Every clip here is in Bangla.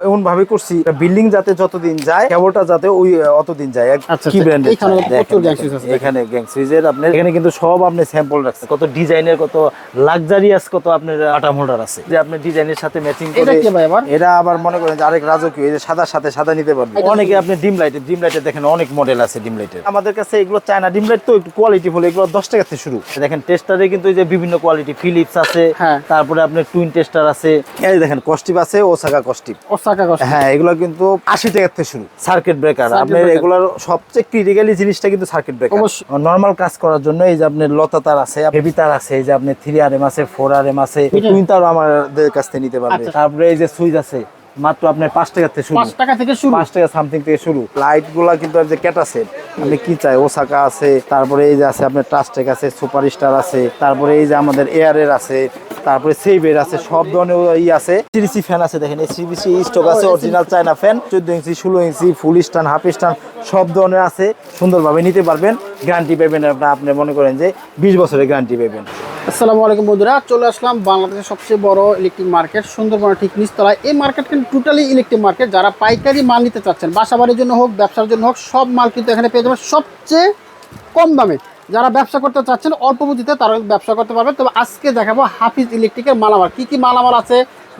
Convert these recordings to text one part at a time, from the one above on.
এমন ভাবে করছি বিল্ডিং যাতে যতদিন যায় কেবলটা যাতে ওই অতদিন যায়। আচ্ছা, কি আচ্ছা, gang series আছে। এখানে গ্যাং সিরিজের আপনার এখানে কিন্তু সব আপনি স্যাম্পল রাখছে কত ডিজাইনের কত লাক্সারিয়াস কত আপনার আটাম হোল্ডার আছে। যে আপনি ডিজাইনের সাথে ম্যাচিং করে এটা আবার? মনে করেন যে আরেক রাজকীয় এই যে সাদার সাথে সাদা নিতে পারবে। অনেকে আপনি ডিম লাইটের ডিম লাইটের দেখেন অনেক মডেল আছে ডিম লাইটের আমাদের কাছে এগুলো চায়না ডিম লাইট তো একটু কোয়ালিটি ফুল এগুলো দশ টাকা থেকে শুরু। দেখেন টেস্টারে কিন্তু এই যে বিভিন্ন কোয়ালিটি ফিলিপস আছে হ্যাঁ। তারপরে আপনার টুইন টেস্টার আছে। এই দেখেন কস্টিপ আছে ওসাকা কস্টিপ কষ্ট হ্যাঁ এগুলো কিন্তু আশি টাকার থেকে শুরু সার্কিট ব্রেকার আপনার। এগুলোর সবচেয়ে ক্রিটিক্যালি জিনিসটা কিন্তু সার্কিট ব্রেকার। নর্মাল কাজ করার জন্য এই যে আপনার লতা তার আছে হেভি তার আছে এই যে আপনি থ্রি আর এম আছে ফোর আর এম আছে টুইন তারও আমাদের কাছ থেকে নিতে পারবে আচ্ছা। তারপরে এই যে সুইচ আছে মাত্র আপনার পাঁচ টাকার থেকে শুরু। পাঁচ টাকা থেকে শুরু। পাঁচ টাকা সামথিং থেকে শুরু। লাইটগুলা কিন্তু যে ক্যাটাসেট আপনি কি চাই? ওসাকা আছে তারপরে এই যে আছে আপনার ট্রাস্টেক আছে সুপার স্টার আছে তারপরে এই যে আমাদের এয়ারের আছে তারপরে সেভের আছে সব ধরনের ই আছে। সিরিসি ফ্যান আছে দেখেন এই সিবিসি স্টক আছে অরিজিনাল চায়না ফ্যান চোদ্দ ইঞ্চি ষোলো ইঞ্চি ফুল স্টান হাফ স্টান সব ধরনের আছে। সুন্দরভাবে নিতে পারবেন। গ্যারান্টি পাবেন আপনার আপনি মনে করেন যে বিশ বছরের গ্যারান্টি পাবেন। আসসালামু আলাইকুম বন্ধুরা, চলে আসলাম বাংলাদেশের সবচেয়ে বড় ইলেকট্রিক মার্কেট সুন্দরবনের ঠিক নিচতলায়। এই মার্কেট কিন্তু টোটালি ইলেকট্রিক মার্কেট যারা পাইকারি মাল নিতে চাচ্ছেন বাসাবাড়ির জন্য হোক, ব্যবসার জন্য হোক, সব মাল কিন্তু এখানে পেয়ে যাবেন সবচেয়ে কম দামে। যারা ব্যবসা করতে চাচ্ছেন, অল্প পুঁজিতে তারা ব্যবসা করতে পারবে। তবে আজকে দেখাবো হাফিজ ইলেকট্রিকের মালামাল। কী কী মালামাল আছে,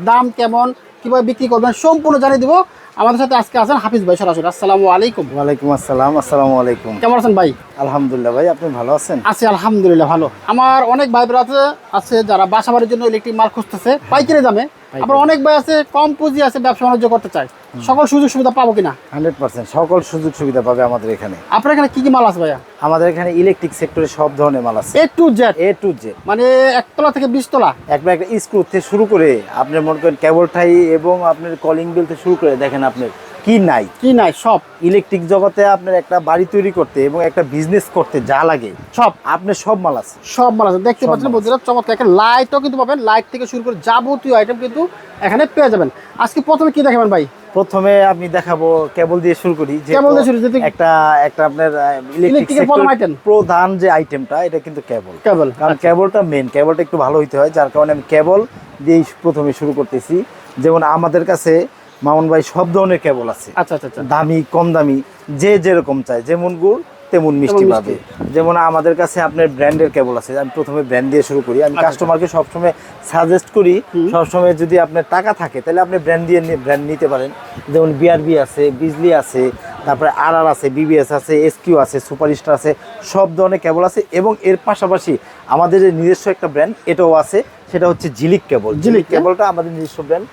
দাম কেমন, কীভাবে বিক্রি করবেন, সম্পূর্ণ জানিয়ে দেবো। আমাদের সাথে আজকে আছেন হাফিজ ভাই সরাসরি। আসসালামু আলাইকুম। ওয়ালাইকুম আসসালাম আসসালামু আলাইকুম। কেমন আছেন ভাই? আলহামদুলিল্লাহ ভাই আপনি ভালো আছেন? আছি আলহামদুলিল্লাহ ভালো। আমার অনেক ভাই আছে আছে যারা বাসাবাড়ির জন্য ইলেকট্রিক মাল খুঁজতেছে পাইকারি দামে। আবার অনেক ভাই আছে কম পুঁজি আছে ব্যবসা বাণিজ্য করতে চায়। সকল সুযোগ সুবিধা পাবো কিনা? Hundred percent. সকল সুযোগ সুবিধা পাবে আমাদের এখানে। আপনার এখানে কি কি মাল আছে ভাইয়া? আমাদের এখানে ইলেকট্রিক সেক্টরে সব ধরনের মাল আছে। A to Z A to J মানে একতলা থেকে বিশতলা? একবার একটা স্ক্রু থেকে শুরু করে আপনার মনে করেন কেবল ঠাই এবং আপনার কলিং বেল থেকে শুরু করে দেখেন আপনার কি নাই? কি নাই? সব ইলেকট্রিক জগতে আপনার একটা বাড়ি তৈরি করতে এবং একটা বিজনেস করতে যা লাগে সব আপনার সব মাল আছে। সব মাল আছে। দেখতে পাচ্ছেন বন্ধুরা চমৎকার। একটা লাইটও কিন্তু পাবেন। লাইট থেকে শুরু করে যাবতীয় আইটেম কিন্তু এখানে পেয়ে যাবেন। আজকে প্রথমে কি দেখাবেন ভাই? প্রথমে আমি দেখাবো কেবল দিয়ে শুরু করি যে কেবল দিয়ে শুরু, একটা একটা আপনার ইলেকট্রিক ইলেকট্রিকের প্রথম item। প্রধান যে আইটেমটা এটা কিন্তু কেবল কেবল কারণ কেবলটা মেন কেবলটা একটু ভালো হইতে হয় যার কারণে আমি কেবল দিয়েই প্রথমে শুরু করতেছি। যেমন আমাদের কাছে মামুন ভাই সব ধরনের কেবল আছে। আচ্ছা আচ্ছা আচ্ছা। দামি কম দামি যে যেরকম চায়। যেমন গুড় তেমন মিষ্টি। পাবে। যেমন আমাদের কাছে আপনার ব্র্যান্ডের কেবল আছে আমি প্রথমে ব্র্যান্ড দিয়ে শুরু করি। আমি আচ্ছা, কাস্টমারকে সবসময় সাজেস্ট করি সবসময় যদি আপনার টাকা থাকে তাহলে আপনি ব্র্যান্ড দিয়ে ব্র্যান্ড নিতে পারেন। যেমন বিআরবি আছে বিজলি আছে তারপরে আর আর আছে বিবিএস আছে এসকিউ আছে সুপারস্টার আছে সব ধরনের কেবল আছে। এবং এর পাশাপাশি আমাদের যে নিজস্ব একটা ব্র্যান্ড এটাও আছে সেটা হচ্ছে ঝিলিক কেবল। ঝিলিক, কেবলটা আমাদের নিজস্ব ব্র্যান্ড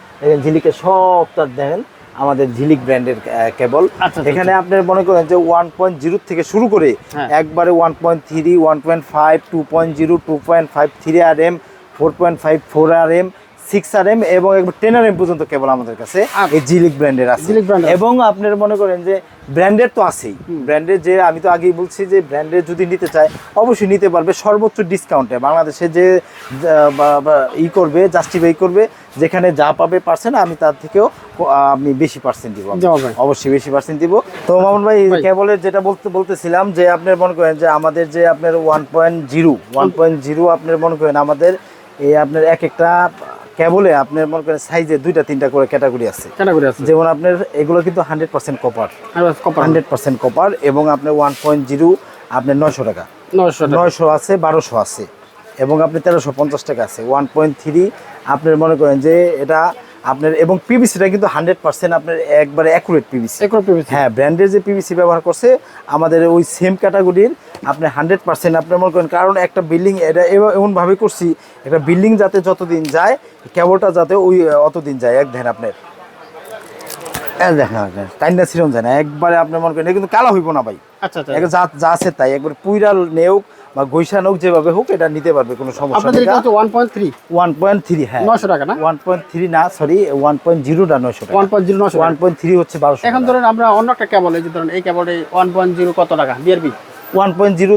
ঝিলিকের সবটা দেখেন আমাদের ঝিলিক ব্র্যান্ডের কেবল আচ্ছা, আচ্ছা, এখানে আপনার মনে করেন যে ওয়ান পয়েন্ট জিরো থেকে শুরু করে হ্যাঁ। একবারে one point three one point five two point zero two point five three R M four point five four R M six R M এবং টেন আর এম পর্যন্ত কেবল আমাদের কাছে। আচ্ছা। এই জিলিক ব্র্যান্ডের আছে। এবং আপনার মনে করেন যে ব্র্যান্ডের তো আছেই। ব্র্যান্ডের যে আমি তো আগেই বলছি যে ব্র্যান্ডের যদি নিতে চায় অবশ্যই নিতে পারবে সর্বোচ্চ ডিসকাউন্টে বাংলাদেশে যে ই করবে জাস্টিফাই করবে যেখানে যা পাবে পার্সেন্ট আমি তার থেকেও আমি বেশি পার্সেন্ট দিব। অবশ্যই বেশি পার্সেন্ট দিব। তো মামুন ভাই ভাই। কেবলের যেটা বলতে বলতেছিলাম যে আপনার মনে করেন যে আমাদের যে আপনার one point zero one point zero আপনার মনে করেন আমাদের এই আপনার এক একটা কেবলে আপনার মনে করেন সাইজে দুইটা তিনটা করে ক্যাটাগরি আছে। ক্যাটাগরি আছে। যেমন আপনার এগুলো কিন্তু hundred percent copper hundred percent copper এবং আপনার ওয়ান পয়েন্ট জিরো আপনার নয়শো টাকা। নয়শো টাকা। নয়শো আছে বারোশো আছে। এবং আপনি তেরোশো পঞ্চাশ টাকা আছে। ওয়ান পয়েন্ট থ্রি আপনার মনে করেন যে এটা আপনার এবং পিভিসিটা কিন্তু হান্ড্রেড পার্সেন্ট আপনার একবারে অ্যাকুরেট পিভিসি হ্যাঁ ব্র্যান্ডের যে পিভিসি ব্যবহার করছে আমাদের ওই সেম ক্যাটাগরির আপনি হান্ড্রেড পার্সেন্ট আপনার মনে করেন কারণ একটা বিল্ডিং এটা এমনভাবে করছি একটা বিল্ডিং যাতে যতদিন যায় কেবলটা যাতে ওই অতদিন যায়। এক ধ্যান আপনার। দেখেন ছিলাম যায় না। একবারে আপনার মনে করেন কিন্তু কালা হইব না ভাই। আচ্ছা আচ্ছা। যা যা আছে তাই একবার পুইরাল নেওক বা গৈশান হোক যেভাবে হোক এটা নিতে পারবে কোনো সমস্যা আপনাদের নেই। One point three one point three হ্যাঁ। নশো টাকা না? ওয়ান পয়েন্ট থ্রি না সরি ওয়ান পয়েন্ট জিরোটা নশো ওয়ান পয়েন্ট জিরো নশো ওয়ান পয়েন্ট থ্রি হচ্ছে বারোশো এখন ধরেন আমরা অন্য একটা কেবল এই যে ধরেন এই কেবলে ওয়ান পয়েন্ট জিরো কত টাকা? বিআরবি ওয়ান পয়েন্ট জিরো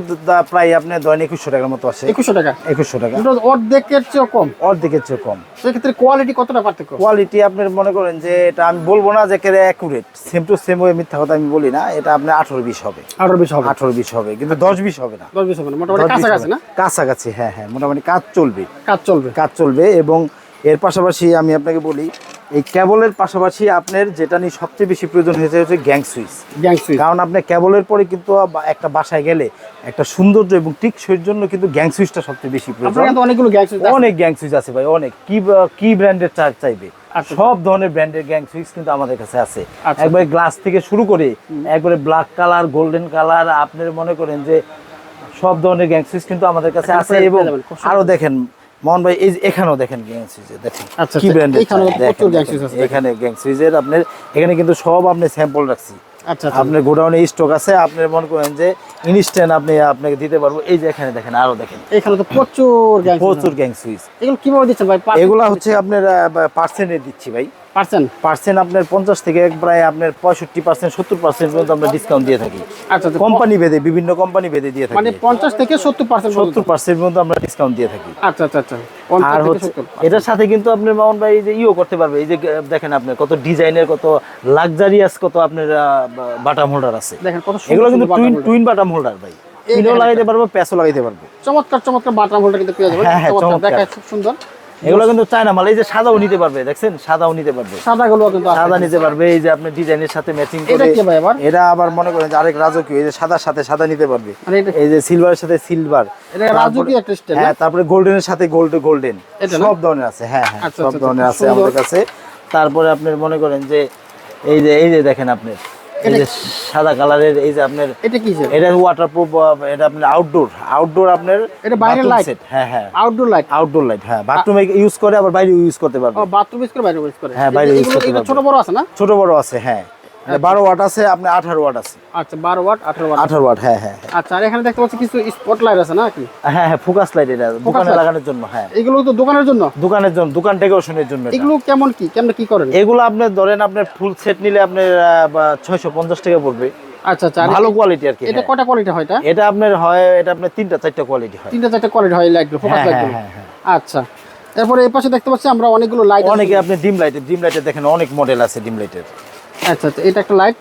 প্রায় আপনার ধরেন একুশশো টাকার মতো আছে। একুশশো টাকা। একুশশো টাকা। অর্ধেকের চেয়েও কম। অর্ধেকের চেয়ে কম। সেক্ষেত্রে কোয়ালিটি কতটা পার্থক্য? কোয়ালিটি আপনার মনে করেন যে এটা আমি বলব না যে accurate same to same way মিথ্যা কথা আমি বলি না এটা আপনার আঠারো বিশ হবে। আঠারো বিশ হবে। আঠারো বিশ হবে কিন্তু দশ বিশ হবে না। দশ বিশ হবে না মোটামুটি কাছাকাছি হবে। না? কাছাকাছি হ্যাঁ হ্যাঁ মোটামুটি কাজ চলবে। কাজ চলবে। কাজ চলবে এবং এর পাশাপাশি আমি আপনাকে বলি এই কেবলের পাশাপাশি আপনার যেটা নিয়ে সবচেয়ে বেশি প্রয়োজন হয়েছে হচ্ছে গ্যাং সুইচ। Gang switch. কারণ আপনি কেবলের পরে কিন্তু একটা বাসায় গেলে একটা সৌন্দর্য এবং টিকসইয়ের জন্য কিন্তু গ্যাং সুইচটা সবচেয়ে বেশি আপনার প্রয়োজন। অনেকগুলো গ্যাং সুইচ অনেক গ্যাং সুইচ আছে ভাই অনেক। কি কি ব্র্যান্ডের চার্জ চাইবে? আচ্ছা। সব ধরনের ব্র্যান্ডের গ্যাং সুইচ কিন্তু আমাদের কাছে আছে। আচ্ছা। একবারে গ্লাস থেকে শুরু করে একবারে ব্ল্যাক কালার গোল্ডেন কালার আপনি মনে করেন যে সব ধরনের গ্যাং সুইচ কিন্তু আমাদের কাছে আছে এবং আরও দেখেন মোহন ভাই এই এখানেও দেখেন গ্যাং সুইজের দেখেন আচ্ছা, কি আচ্ছা, আছে, দেখেন। এখানে গ্যাং সুইজের আপনার এখানে কিন্তু সব আপনি স্যাম্পল রাখছি। আচ্ছা আচ্ছা। আপনার গোডাউনে স্টক আছে আপনি মনে করেন যে ইনস্ট্যান্ট আপনি আপনাকে দিতে পারব। এই যে এখানে দেখেন আরও দেখেন। এখানে তো প্রচুর প্রচুর গ্যাং সুইচ এগুলো কীভাবে দিচ্ছেন ভাই? এগুলা হচ্ছে আপনার পার্সেন্টে দিচ্ছি ভাই। পার্সেন্ট? পার্সেন্ট আপনার পঞ্চাশ থেকে প্রায় আপনার পঁয়ষট্টি পার্সেন্ট সত্তর পার্সেন্ট পর্যন্ত আমরা ডিসকাউন্ট দিয়ে থাকি। আচ্ছা আচ্ছা। কোম্পানি ভেদে বিভিন্ন কোম্পানি ভেদে দিয়ে মানে পঞ্চাশ থেকে সত্তর পার্সেন্ট সত্তর পার্সেন্ট পর্যন্ত আমরা ডিসকাউন্ট দিয়ে থাকি। আচ্ছা আচ্ছা আচ্ছা। আর হচ্ছে এটার সাথে কিন্তু আপনার মামুন ভাই যে ইও করতে পারবে এই যে দেখেন আপনার কত ডিজাইনের কত লাক্সারিয়াস কত আপনার বাটাম হোল্ডার আছে। দেখেন কত এগুলো কিন্তু টুইন টুইন বাটাম হোল্ডার ভাই। টুইনও লাগাইতে পারব প্যাসও লাগাইতে পারব। চমৎকার চমৎকার বাটাম হোল্ডার কিন্তু পেয়ে যাবেন। হ্যাঁ, হ্যাঁ, চমৎকার। দেখায় খুব সুন্দর। এগুলো কিন্তু চায়না মাল এই যে সাদাও নিতে পারবে দেখছেন? সাদাও নিতে পারবে। সাদা গুলো কিন্তু সাদা নিতে পারবে এই যে আপনি ডিজাইনের সাথে ম্যাচিং এটা করে। কি ভাই আবার? এটা আবার মনে করেন যে আরেক রাজকীয় এই যে সাদার সাথে সাদা নিতে পারবে। এই যে সিলভারের সাথে সিলভার এটা রাজুকি একটা স্টাইল হ্যাঁ তারপরে গোল্ডেনের সাথে গোল্ড গোল্ডেন সব ধরনের আছে হ্যাঁ হ্যাঁ আচ্ছা, সব আচ্ছা, ধরনের আছে আমাদের কাছে। তারপরে আপনি মনে করেন যে এই যে এই যে দেখেন আপনি। সাদা কালারের এই যে আপনার এটা কি এটা ওয়াটারপ্রুফ এটা আপনার আউটডোর আউটডোর আপনার এটা বাইরের লাইট হ্যাঁ হ্যাঁ। আউটডোর লাইট আউটডোর লাইট হ্যাঁ। বাথরুমে ইউজ করে আবার বাইরে ইউজ করতে পারবে। বাথরুম ইউজ করে বাইরে ইউজ করে। হ্যাঁ, বাইরে ইউজ করতে পারবে। ছোট বড় আছে না? ছোট বড় আছে হ্যাঁ। বারো ওয়াট আছে আপনার আঠারো ওয়াট আছে। আচ্ছা বারো ওয়াট আঠারো ওয়াট। আঠারো ওয়াট হ্যাঁ হ্যাঁ হ্যাঁ। আচ্ছা আর এখানে দেখতে পাচ্ছি কিছু স্পট লাইট আছে নাকি হ্যাঁ হ্যাঁ ফোকাস লাইট এটা দোকানে লাগানোর জন্য হ্যাঁ। এগুলো তো দোকানের জন্য? দোকানের জন্য দোকান ডেকোরেশনের জন্য এগুলো কেমন কি? কেমন কি করেন? এগুলো আপনি ধরেন আপনার ফুল সেট নিলে আপনার ছয়শো পঞ্চাশ টাকা পড়বে। আচ্ছা আচ্ছা ভালো কোয়ালিটি আর কি এটা হ্যাঁ। কটা কোয়ালিটি হয় এটা? এটা আপনার হয় এটা আপনার তিনটা চারটা কোয়ালিটি হয়। তিনটা চারটা কোয়ালিটি হয় লাইটগুলো ফোকাস লাইটগুলো হ্যাঁ, হ্যাঁ, আচ্ছা তারপরে এই পাশে দেখতে পাচ্ছি আমরা অনেকগুলো লাইট অনেকে আপনি ডিম লাইটের ডিম লাইটের দেখেন অনেক মডেল আছে ডিম লাইটের আচ্ছা আচ্ছা এটা একটা লাইট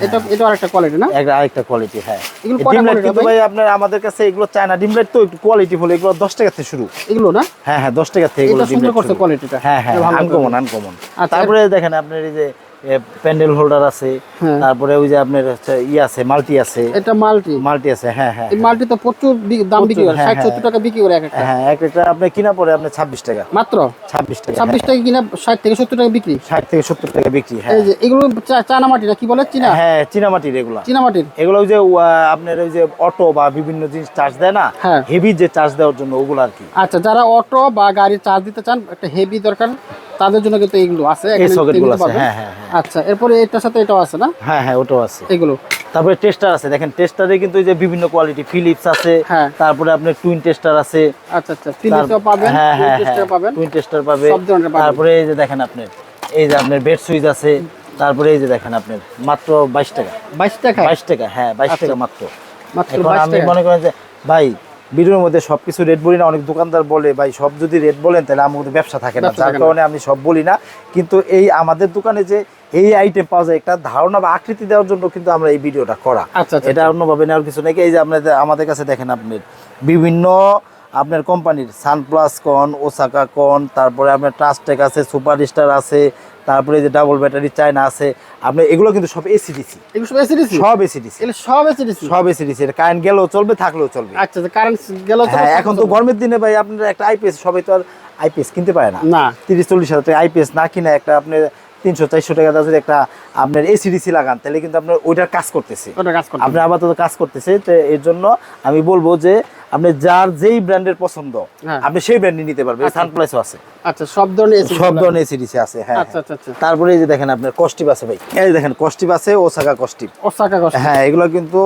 এটা এটা আরেকটা কোয়ালিটি না? আরেকটা কোয়ালিটি হ্যাঁ। এগুলো ডিম লাইট কিন্তু ভাই? আপনার আমাদের কাছে এগুলো চায়না ডিম লাইট তো একটু কোয়ালিটি হলো এগুলো দশ টাকা থেকে শুরু। এগুলো না? হ্যাঁ হ্যাঁ দশ টাকা থেকে এগুলো ডিম লাইট করছে কোয়ালিটিটা হ্যাঁ হ্যাঁ আনকমন আনকমন আচ্ছা, তারপরে দেখেন আপনার এই যে প্যান্ডেল হোল্ডার আছে হ্যাঁ। তারপরে ওই যে আপনার হচ্ছে ই আছে মাল্টি আছে। এটা মাল্টি? মাল্টি আছে হ্যাঁ হ্যাঁ এই মাল্টি তো প্রচুর দাম বিক্রি করে হ্যাঁ, ষাট হ্যাঁ। সত্তর টাকা বিক্রি করে এক একটা। হ্যাঁ এক একটা আপনি কিনা পরে আপনার ছাব্বিশ টাকা। মাত্র? ছাব্বিশ টাকা ছাব্বিশ টাকা কিনা ষাট থেকে সত্তর টাকা বিক্রি? ষাট থেকে সত্তর টাকা বিক্রি হ্যাঁ। এই যে এগুলো চানা মাটি না কি বলে? চীনা? হ্যাঁ চীনামাটির এগুলা। চীনা মাটির এগুলো ওই যে আপনার ওই যে অটো বা বিভিন্ন জিনিস চার্জ দেয় না হ্যাঁ। হেভি যে চার্জ দেওয়ার জন্য ওগুলো আর কি। আচ্ছা যারা অটো বা গাড়ি চার্জ দিতে চান একটা হেভি দরকার। তাদের জন্য কিন্তু এইগুলো আছে। এই এখানে সকেটগুলো নিতে আছে হ্যাঁ হ্যাঁ হ্যাঁ। আচ্ছা এরপরে এটার সাথে এটাও আছে না? হ্যাঁ হ্যাঁ ওটাও আছে। এগুলো। তারপরে টেস্টার আছে দেখেন টেস্টারে কিন্তু এই যে বিভিন্ন কোয়ালিটি ফিলিপস আছে হ্যাঁ। তারপরে আপনার টুইন টেস্টার আছে। আচ্ছা আচ্ছা ফিলিপসও পাবেন হ্যাঁ হ্যাঁ Twin tester পাবেন। টুইন টেস্টার পাবে। সব ধরনের পাবেন। তারপরে এই যে দেখেন আপনি এই যে আপনার বেড সুইচ আছে তারপরে এই যে দেখেন আপনি মাত্র বাইশ টাকা। বাইশ টাকা বাইশ টাকা হ্যাঁ বাইশ আচ্ছা। টাকা মাত্র। মাত্র এখন বাইশ আমি টাকা। মনে করেন যে ভাই ভিডিওর মধ্যে সব কিছু রেট বলি না অনেক দোকানদার বলে ভাই সব যদি রেট বলেন তাহলে আমাদের ব্যবসা থাকে না। যার কারণে আমি সব বলি না। কিন্তু এই আমাদের দোকানে যে এই আইটেম পাওয়া যায় একটা ধারণা বা আকৃতি দেওয়ার জন্য কিন্তু আমরা এই ভিডিওটা করা। আচ্ছা, আচ্ছা, এটা অন্যভাবে নেওয়ার কিছু নাকি এই যে আপনাদের আমাদের কাছে দেখেন আপনি বিভিন্ন আপনার কোম্পানির সানপ্লাস কন ওসাকা কন তারপরে আপনার ট্রাস্টেক আছে সুপার স্টার আছে তারপরে যে ডাবল ব্যাটারি চায়না আছে আপনি এগুলো কিন্তু সব এসিডিসি এগুলো সব এসিডিসি সব এসিডিসি এগুলো সব এসিডিসি সব এসিডিসি এটা কারেন্ট গেলেও চলবে থাকলেও চলবে। আচ্ছা আচ্ছা কারেন্ট গেল হ্যাঁ এখন তো গরমের দিনে ভাই আপনার একটা আইপিএস সবাই তো আর আইপিএস কিনতে পারে না। না। তিরিশ চল্লিশ হাজার টাকা আইপিএস না কিনে একটা আপনার তিনশো চারশো টাকা যদি একটা আপনার এসিডিসি লাগান তাহলে কিন্তু আপনার ওইটার কাজ করতেছে। ওটা কাজ করতে আপনি আপাতত কাজ করতেছে তো এর জন্য আমি বলব যে আপনি যার যেই ব্র্যান্ডের পছন্দ হ্যাঁ। আপনি সেই ব্র্যান্ডই নিতে পারবেন। আচ্ছা। সানপ্লাসও আছে। আচ্ছা সব ধরনের এসি সব ধরনের এসিডিসি আছে হ্যাঁ আচ্ছা আচ্ছা আচ্ছা। তারপরে এই যে দেখেন আপনার কস্টিপ আছে ভাই। এই দেখেন কস্টিপ আছে ওসাকা কস্টিপ ওসাকা কষ্ট হ্যাঁ এগুলো কিন্তু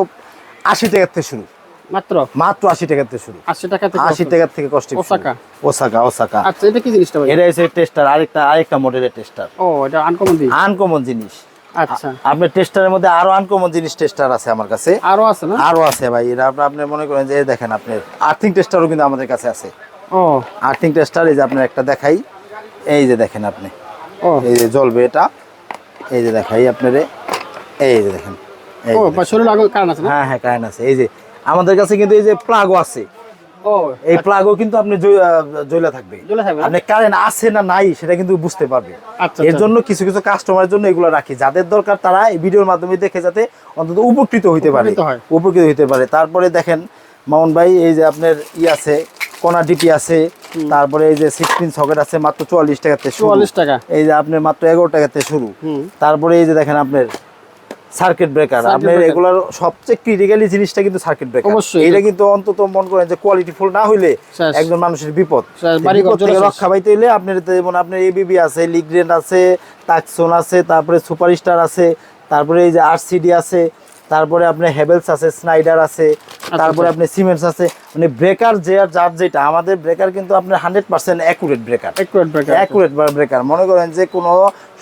আশি টাকার থেকে শুরু। মাত্র? মাত্র আশি টাকার থেকে শুরু। আশি টাকা থেকে আশি কষ্ট। টাকার থেকে কস্টিপ ওসাকা? ওসাকা ওসাকা আচ্ছা এটা কি জিনিসটা ভাই? এটা হচ্ছে টেস্টার আরেকটা আরেকটা মডেলের টেস্টার ও এটা আনকমন দিই আনকমন জিনিস। আচ্ছা। আপনার টেস্টারের মধ্যে আরও আনকমন জিনিস টেস্টার আছে আমার কাছে। আরও আছে না? আরও আছে ভাই এটা আপনি আপনি মনে করেন যে দেখেন আপনি আর্থিং টেস্টারও কিন্তু আমাদের কাছে আছে। ও। আর্থিং টেস্টার এই যে আপনার একটা দেখাই এই যে দেখেন আপনি ও। এই যে জ্বলবে এটা এই যে দেখাই আপনারে এই যে দেখেন ও কারণ আছে হ্যাঁ হ্যাঁ আছে। এই যে আমাদের কাছে কিন্তু এই যে প্লাগও আছে। এই প্লাগও কিন্তু আপনি জ্বলা থাকবে। আপনি কারেন্ট আছে না নাই সেটা কিন্তু বুঝতে পারবে। আচ্ছা, এর আচ্ছা। জন্য কিছু কিছু কাস্টমারের জন্য এগুলো রাখি। যাদের দরকার তারা এই ভিডিওর মাধ্যমে দেখে যাতে অন্তত উপকৃত হইতে পারে। উপকৃত হইতে পারে। তারপরে দেখেন মামুন ভাই এই যে আপনার ই আছে কোনা ডিপি আছে তারপরে এই যে সিক্সটিন সকেট আছে মাত্র চুয়াল্লিশ টাকাতে। 44 টাকা। এই যে আপনার মাত্র এগারো টাকাতে শুরু। তারপরে এই যে দেখেন আপনার সার্কিট ব্রেকার আপনার এগুলোর সবচেয়ে ক্রিটিক্যালি জিনিসটা কিন্তু সার্কিট ব্রেকার অবশ্যই। এটা কিন্তু অন্তত মন করেন যে কোয়ালিটি ফুল না হইলে একজন মানুষের বিপদ। বিপদ থেকে রক্ষা পাইতে হইলে আপনার যেমন আপনার এবিবি আছে লিগ্রেন আছে টাকসন আছে তারপরে সুপারস্টার আছে তারপরে এই যে আরসিডি আছে তারপরে আপনার হেভেলস আছে স্নাইডার আছে আচ্ছা, তারপরে আপনি সিমেন্টস আছে মানে ব্রেকার যে আর যার যেটা আমাদের ব্রেকার কিন্তু আপনার hundred percent accurate breaker accurate breaker accurate breaker মনে করেন যে কোনো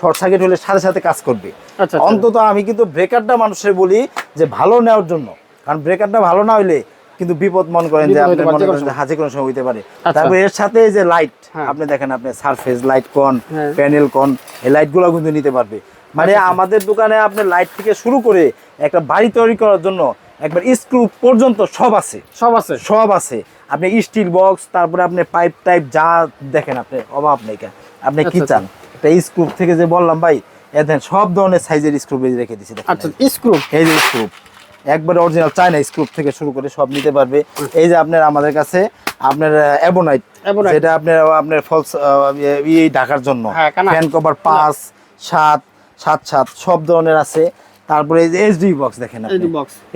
শর্ট সার্কিট হলে সাথে সাথে কাজ করবে আচ্ছা, আচ্ছা। অন্তত আমি কিন্তু ব্রেকারটা মানুষের বলি যে ভালো নেওয়ার জন্য কারণ ব্রেকারটা ভালো না হইলে কিন্তু বিপদ মনে করেন যে আপনি মনে করেন যে হাজে কোনো সময় হইতে পারে আচ্ছা। তারপরে এর সাথে যে লাইট হ্যাঁ। আপনি দেখেন আপনি সারফেস লাইট কোন হ্যাঁ। প্যানেল কোন এই লাইটগুলো কিন্তু নিতে পারবে মানে আচ্ছা, আমাদের দোকানে আপনার লাইট থেকে শুরু করে একটা বাড়ি তৈরি করার জন্য একবার স্ক্রু পর্যন্ত সব আছে। সব আছে। সব আছে। আপনি স্টিল বক্স তারপরে আপনি পাইপ টাইপ যা দেখেন আপনি অভাব নেই কেন। আপনি কি আচ্ছা, চান? একটা স্ক্রু থেকে যে বললাম ভাই এ সব ধরনের সাইজের স্ক্রু রেখে দিছি আচ্ছা স্ক্রু এই যে স্ক্রু একবারে অরিজিনাল চায়না স্ক্রু থেকে শুরু করে সব নিতে পারবে। এই যে আপনার আমাদের কাছে আপনার অ্যাবোনাইট। যেটা আপনার আপনার ফলস এই ঢাকার জন্য। ফ্যান কভার পাঁচ সাত সাত সাত সব ধরনের আছে। তারপরে এই যে এইচডি বক্স দেখেন।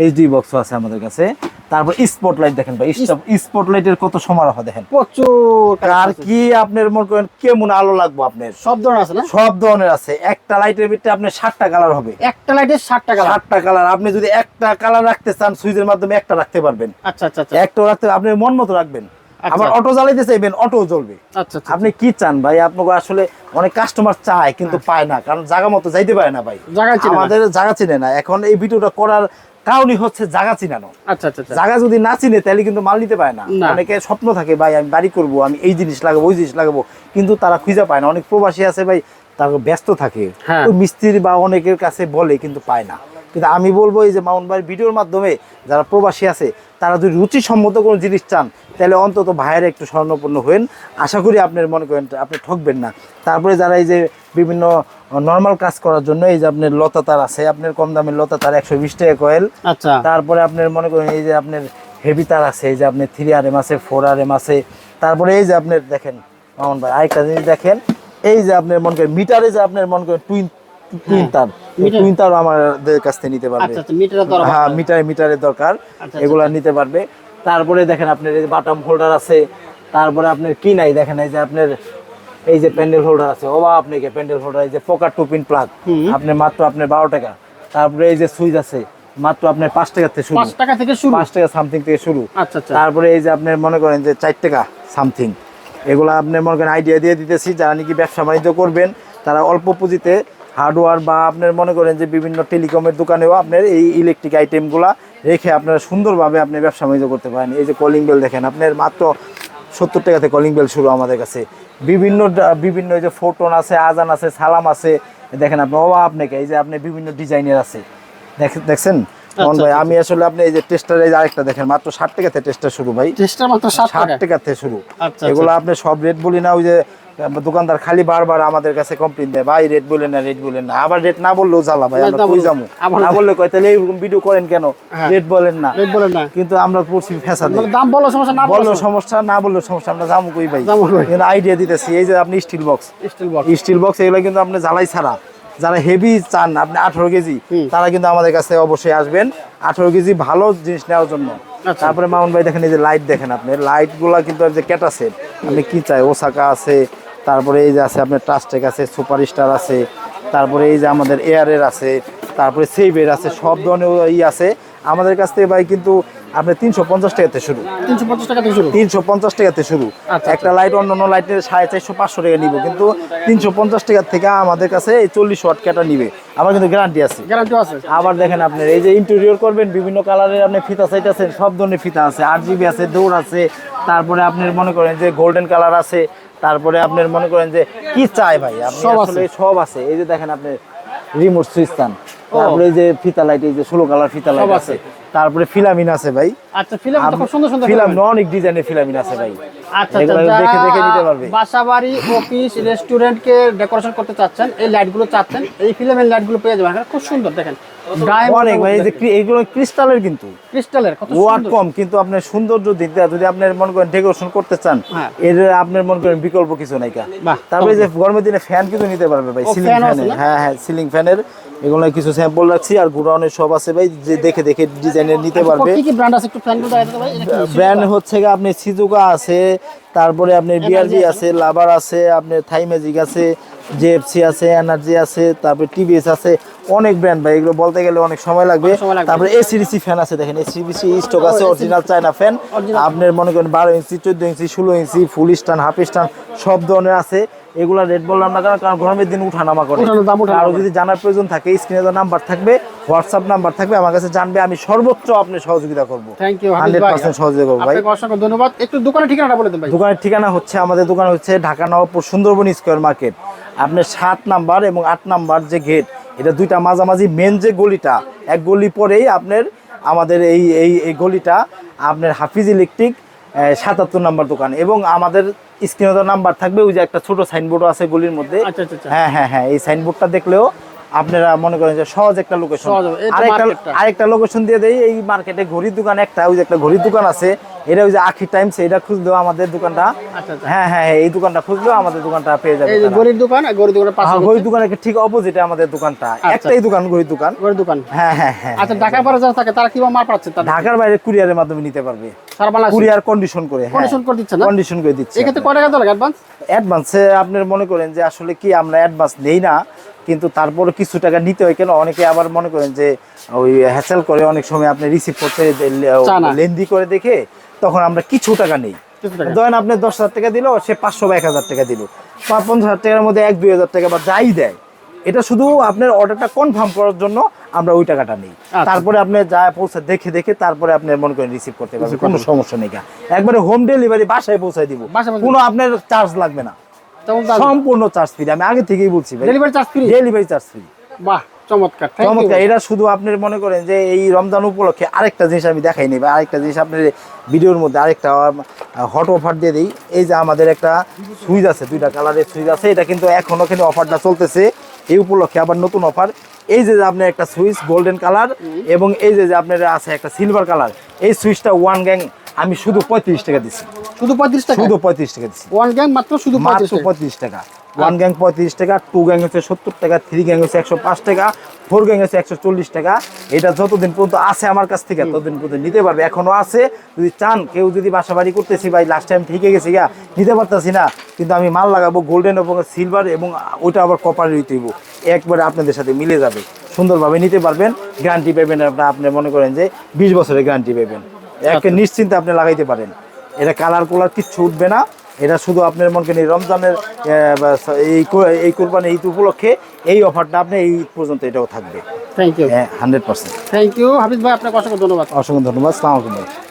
এইচডি বক্স আছে আমাদের কাছে। তারপর স্পটলাইট দেখেন ভাই। স্পটলাইটের কত সমারোহ দেখেন। প্রচুর আর কি আপনার মনে করেন কেমন আলো লাগবো আপনার? সব ধরনের আছে না? সব ধরনের আছে। একটা লাইটের ভিতরে আপনার ষাটটা কালার হবে। একটা লাইটের ষাট কালার। ষাটটা কালার আপনি যদি একটা কালার রাখতে চান সুইচের মাধ্যমে একটা রাখতে পারবেন। আচ্ছা আচ্ছা আচ্ছা। একটা রাখতে আপনি মন মতো রাখবেন। আবার অটো জ্বালাইতে চাইবেন অটো জ্বলবে। আচ্ছা আচ্ছা আপনি কি চান ভাই? আপনাকে আসলে অনেক কাস্টমার চায় কিন্তু পায় না কারণ জায়গা মতো যাইতে পারে না ভাই। জায়গা চিনে আমাদের জায়গা চিনে না। এখন এই ভিডিওটা করার কারণই হচ্ছে জায়গা চিনানো। আচ্ছা আচ্ছা আচ্ছা। জায়গা যদি না চিনে তাহলে কিন্তু মাল নিতে পারে না। অনেকে স্বপ্ন থাকে ভাই আমি বাড়ি করব আমি এই জিনিস লাগাবো ওই জিনিস লাগাবো। কিন্তু তারা খুঁজে পায় না। অনেক প্রবাসী আছে ভাই তারা ব্যস্ত থাকে। হ্যাঁ। ওই মিস্ত্রি বা অনেকের কাছে বলে কিন্তু পায় না। কিন্তু আমি বলব এই যে মাউন্ট ভাইয়ের ভিডিওর মাধ্যমে যারা প্রবাসী আছে তারা যদি রুচিসম্মত কোনো জিনিস চান তাহলে অন্তত ভাইয়ের একটু স্বর্ণপূর্ণ হবেন আশা করি আপনার মনে করেন আপনি ঠকবেন না। তারপরে যারা এই যে বিভিন্ন নর্মাল কাজ করার জন্য এই যে আপনার লতা তার আছে আপনার কম দামের লতা তার একশো বিশ টাকা কয়েল আচ্ছা। তারপরে আপনার মনে করেন এই যে আপনার হেভি তার আছে এই যে আপনার থ্রি আর এম আছে ফোর আর এম আছে। তারপরে এই যে আপনার দেখেন মামুন ভাই আরেকটা জিনিস দেখেন এই যে আপনার মনে করেন মিটারে যে আপনার মনে করেন টুইন টুইন তার। মিটার। টুইন তার আমাদের কাছ থেকে নিতে পারবে। আচ্ছা আচ্ছা মিটারের দরকার হ্যাঁ মিটারে মিটারের দরকার। আচ্ছা, এগুলা নিতে পারবে। তারপরে দেখেন আপনার এই যে বাটাম হোল্ডার আছে। তারপরে আপনার কি নাই? দেখেন এই যে আপনার এই যে প্যান্ডেল হোল্ডার আছে। ও বা আপনাকে প্যান্ডেল হোল্ডার এই যে পকার টু পিন প্লাগ হুম। আপনি মাত্র আপনার বারো টাকা। তারপরে এই যে সুইচ আছে মাত্র আপনার পাঁচ টাকা থেকে শুরু। পাঁচ টাকা থেকে শুরু? পাঁচ টাকা সামথিং থেকে শুরু। আচ্ছা আচ্ছা। তারপরে এই যে আপনার মনে করেন যে চার টাকা সামথিং এগুলো আপনি মনে করেন আইডিয়া দিয়ে দিতেছি। যারা নাকি ব্যবসা বাণিজ্য করবেন তারা অল্প পুঁজিতে হার্ডওয়্যার বা আপনার মনে করেন যে বিভিন্ন টেলিকমের দোকানেও আপনার এই ইলেকট্রিক আইটেমগুলো রেখে আপনারা সুন্দরভাবে আপনি ব্যবসা বাণিজ্য করতে পারেন। এই যে কলিং বেল দেখেন আপনার মাত্র সত্তর টাকাতে কলিং বেল শুরু আমাদের কাছে। বিভিন্ন বিভিন্ন এই যে ফোটন আছে আজান আছে সালাম আছে দেখেন আপনি ও আপনাকে এই যে আপনি বিভিন্ন ডিজাইনের আছে। দেখছেন? মোহন ভাই আচ্ছা, আমি আসলে আপনি এই যে টেস্টার এই আরেকটা দেখেন মাত্র ষাট টাকাতে টেস্টার শুরু ভাই। মাত্র ষাট ষাট টাকা টাকা থেকে শুরু। আচ্ছা, এগুলো আপনি সব রেট বলি না ওই যে দোকানদার খালি বারবার আমাদের কাছে কমপ্লেন দেয় ভাই রেট বলেন না রেট বলেন না। আবার রেট না বললেও জ্বালা ভাই আমরা কই। যাব? না বললে কয় তাহলে এইরকম ভিডিও করেন কেন? হ্যাঁ। রেট বলেন না। রেট বলেন না। কিন্তু আমরা পড়ছি ফেসা দিই দাম বলো সমস্যা না বলল? বলো সমস্যা না বললেও সমস্যা আমরা যাব কই ভাই? কিন্তু আইডিয়া দিতেছি এই যে আপনি steel box steel box steel box এগুলো কিন্তু আপনি জ্বালাই ছাড়া। যারা হেভি চান আপনি আঠারো কেজি তারা কিন্তু আমাদের কাছে অবশ্যই আসবেন আঠারো কেজি ভালো জিনিস নেওয়ার জন্য। আচ্ছা। তারপরে মাউন্ট ভাই দেখেন এই যে লাইট দেখেন আপনি লাইটগুলা কিন্তু এই যে ক্যাটাসেট আপনি কি চাই ওসাকা আছে তারপরে এই যে আছে আপনার ট্রাস্টেক আছে সুপার স্টার আছে তারপরে এই যে আমাদের এয়ারের আছে তারপরে সেভের আছে সব ধরনের ই আছে। আমাদের কাছ থেকে ভাই কিন্তু আপনার তিনশো পঞ্চাশ টাকাতে শুরু। তিনশো পঞ্চাশ টাকা থেকে শুরু? তিনশো পঞ্চাশ টাকাতে শুরু। আচ্ছা, একটা লাইট অন্য অন্য লাইটের সাড়ে চারশো পাঁচশো টাকা নিব কিন্তু তিনশো পঞ্চাশ টাকার থেকে আমাদের কাছে এই চল্লিশ ওয়াট ক্যাটা নিবে। আমার কিন্তু গ্যারান্টি আছে। গ্যারান্টি আছে। আবার দেখেন আপনার এই যে ইন্টেরিয়র করবেন বিভিন্ন কালারের আপনি ফিতা চাইতেছেন সব ধরনের ফিতা আছে আট জিবি আছে দৌড় আছে তারপরে আপনি মনে করেন যে গোল্ডেন কালার আছে তারপরে আপনার মনে করেন যে কি চাই ভাই? আপনি সব আছে। এই যে দেখেন আপনি রিমোট সুইচ চান তারপরে যে ফিতা লাইট এই যে ষোলো কালার ফিতা লাইট আছে। তারপরে ফিলামিন আছে ভাই। আচ্ছা ফিল্ম খুব সুন্দর সুন্দর ফিলামিন filament। অনেক ডিজাইনের ফিলামিন আছে ভাই। আচ্ছা আচ্ছা দেখে দেখে নিতে পারবে। বাসা বাড়ি অফিস রেস্টুরেন্টকে ডেকোরেশন করতে চাচ্ছেন এই লাইটগুলো চাচ্ছেন এই লাইটগুলো পেয়ে যাবেন। খুব সুন্দর দেখেন। অনেক ভাই এই যে এগুলো ক্রিস্টালের কিন্তু। ক্রিস্টালের কত ওয়াট কম কিন্তু আপনার সৌন্দর্য দিয়ে যদি আপনার মনে করেন ডেকোরেশন করতে চান হ্যাঁ। এর আপনার মনে করেন বিকল্প কিছু নাই কা। তারপরে যে গরমের দিনে ফ্যান কিন্তু নিতে পারবে ভাই সিলিং ফ্যানের হ্যাঁ হ্যাঁ সিলিং ফ্যানের এগুলো কিছু স্যাম্পল রাখছি আর গোডাউনের সব আছে ভাই যে দেখে দেখে ডিজাইনের নিতে পারবে। কি কি ব্র্যান্ড আছে একটু ফ্যানগুলো দেখাতে ভাই কি? ব্র্যান্ড হচ্ছে গিয়ে আপনি সিজুকা আছে তারপরে আপনার বিআরবি আছে। লাভার আছে আপনি থাই ম্যাজিক আছে জেএফসি আছে এনার্জি আছে তারপরে টিভিএস আছে অনেক ব্র্যান্ড ভাই এগুলো বলতে গেলে অনেক সময় লাগবে। অনেক সময় লাগবে। তারপরে এসিডিসি ফ্যান আছে দেখেন এসিডিসি স্টক আছে অরিজিনাল চায়না ফ্যান আপনার মনে করেন বারো ইঞ্চি চোদ্দ ইঞ্চি ষোলো ইঞ্চি ফুল স্টান হাফ স্টান সব ধরনের আছে। এগুলা রেট বললাম না কারণ কারণ গরমের দিন উঠানামা করে। আরও যদি জানার প্রয়োজন থাকে স্ক্রিনে তো নাম্বার থাকবে হোয়াটসঅ্যাপ নাম্বার থাকবে আমার কাছে জানবে আমি সর্বোচ্চ আপনি সহযোগিতা করব। থ্যাংক ইউ হান্ড্রেড পার্সেন্ট সহযোগিতা করব ভাই। অসংখ্য ধন্যবাদ। একটু দোকানের ঠিকানাটা বলে দেন ভাই। দোকানের ঠিকানা হচ্ছে আমাদের দোকান হচ্ছে ঢাকা নবাবপুর সুন্দরবন স্কোয়ার মার্কেট। আপনার সাত নাম্বার এবং আট নাম্বার যে গেট এটা দুইটা মাঝামাঝি মেন যে গলিটা এক গলি পরেই আপনার আমাদের এই এই গলিটা আপনার হাফিজ ইলেকট্রিক সাতাত্তর নাম্বার দোকান। এবং আমাদের স্ক্রিনে নাম্বার থাকবে ওই যে একটা ছোট সাইনবোর্ডও আছে গলির মধ্যে। আচ্ছা আচ্ছা আচ্ছা। হ্যাঁ হ্যাঁ হ্যাঁ এই সাইনবোর্ডটা দেখলেও আপনারা মনে করেন যে সহজ একটা লোকেশন আরেকটা আরেকটা লোকেশন দিয়ে দেই এই মার্কেটে ঘড়ির দোকান একটা ওই যে একটা ঘড়ির দোকান আছে এটা ওই যে আখি টাইমস এটা খুঁজলেও আমাদের দোকানটা আচ্ছা আচ্ছা। হ্যাঁ হ্যাঁ হ্যাঁ, এই দোকানটা খুঁজলেও আমাদের দোকানটা পেয়ে যাবে তারা। দোকান গরিব দোকানের পাশে হ্যাঁ, হচ্ছে ঘড়ির দোকানের ঠিক অপোজিটে আমাদের দোকানটা। আচ্ছা। একটাই দোকান ঘড়ির দোকান। গরিব দোকান। হ্যাঁ হ্যাঁ হ্যাঁ আচ্ছা ঢাকার পরে যারা থাকে তারা কীভাবে মাল পাচ্ছে তারা ঢাকার বাইরে কুরিয়ারের মাধ্যমে নিতে পারবে। কুরিয়ার কন্ডিশন করে হ্যাঁ। কন্ডিশন করে দিচ্ছে না? কন্ডিশন করে দিচ্ছে। এক্ষেত্রে কয় টাকা দরকার অ্যাডভান্স অ্যাডভান্সে আপনার মনে করেন যে আসলে কি আমরা অ্যাডভান্স নেই না কিন্তু তারপরে কিছু টাকা নিতে হয় কেন? অনেকে আবার মনে করেন যে ওই হ্যাসেল করে অনেক সময় আপনি রিসিভ করতে লেন্দি করে দেখে তখন আমরা কিছু টাকা নেই। ধরেন আপনি দশ হাজার টাকা দিল সে পাঁচশো বা এক হাজার টাকা দিল। বা পঞ্চাশ হাজার টাকার মধ্যে এক দুই হাজার টাকা বা যাই দেয়। এটা শুধু আপনার অর্ডারটা কনফার্ম করার জন্য আমরা ওই টাকাটা নেই। আচ্ছা। তারপরে আপনি যা পৌঁছে দেখে দেখে তারপরে আপনি মনে করেন রিসিভ করতে পারবেন। কোনো সমস্যা নেই একবারে হোম ডেলিভারি বাসায় পৌঁছায় দিব। কোনো আপনার চার্জ লাগবে না। সম্পূর্ণ চার্জ ফ্রি আমি আগে থেকেই বলছি delivery charge free delivery charge free বাহ চমৎকার। চমৎকার। এটা শুধু আপনি মনে করেন যে এই রমজান উপলক্ষে আরেকটা জিনিস আমি দেখাই নি বা আরেকটা জিনিস আপনার ভিডিওর মধ্যে আরেকটা হট অফার দিয়ে দিই। এই যে আমাদের একটা সুইচ আছে দুইটা কালারের সুইচ আছে এটা কিন্তু এখনও কিন্তু অফারটা চলতেছে। এই উপলক্ষে আবার নতুন অফার এই যে যে আপনার একটা সুইচ গোল্ডেন কালার এবং এই যে যে আপনার আছে একটা সিলভার কালার এই সুইচটা ওয়ান গ্যাং আমি শুধু পঁয়ত্রিশ টাকা দিচ্ছি শুধু পঁয়ত্রিশ টাকা? শুধু পঁয়ত্রিশ টাকা দিচ্ছি ওয়ান গ্যাং মাত্র শুধু মাত্র পঁয়ত্রিশ টাকা। ওয়ান গ্যাং পঁয়ত্রিশ টাকা টু গ্যাং হচ্ছে সত্তর টাকা থ্রি গ্যাং হচ্ছে একশো পাঁচ টাকা ফোর গ্যাং হচ্ছে একশো চল্লিশ টাকা। এটা যতদিন পর্যন্ত আছে আমার কাছ থেকে ততদিন পর্যন্ত নিতে পারবে। এখনও আছে। যদি চান কেউ যদি বাসা বাড়ি করতেছি ভাই লাস্ট টাইম ঠিকই গেছে গা নিতে পারতাছি না। কিন্তু আমি মাল লাগাবো গোল্ডেন এবং সিলভার এবং ওইটা আবার কপারের হইতেইব একবারে আপনাদের সাথে মিলে যাবে। সুন্দরভাবে নিতে পারবেন। গ্যারান্টি পাবেন আপনার আপনি মনে করেন যে বিশ বছরের গ্যারান্টি পাবেন। একে নিশ্চিন্তে আপনি লাগাইতে পারেন। এটা কালার কোলার কিচ্ছু উঠবে না। এটা শুধু আপনার মনকে নিয়ে রমজানের এই এই কোরবানি ঈদ উপলক্ষে এই অফারটা আপনি এই পর্যন্ত এটাও থাকবে। থ্যাংক ইউ হ্যাঁ hundred percent thank you Hafiz ভাই আপনাকে অসংখ্য ধন্যবাদ। অসংখ্য ধন্যবাদ। সালাম আলাইকুম ভাই।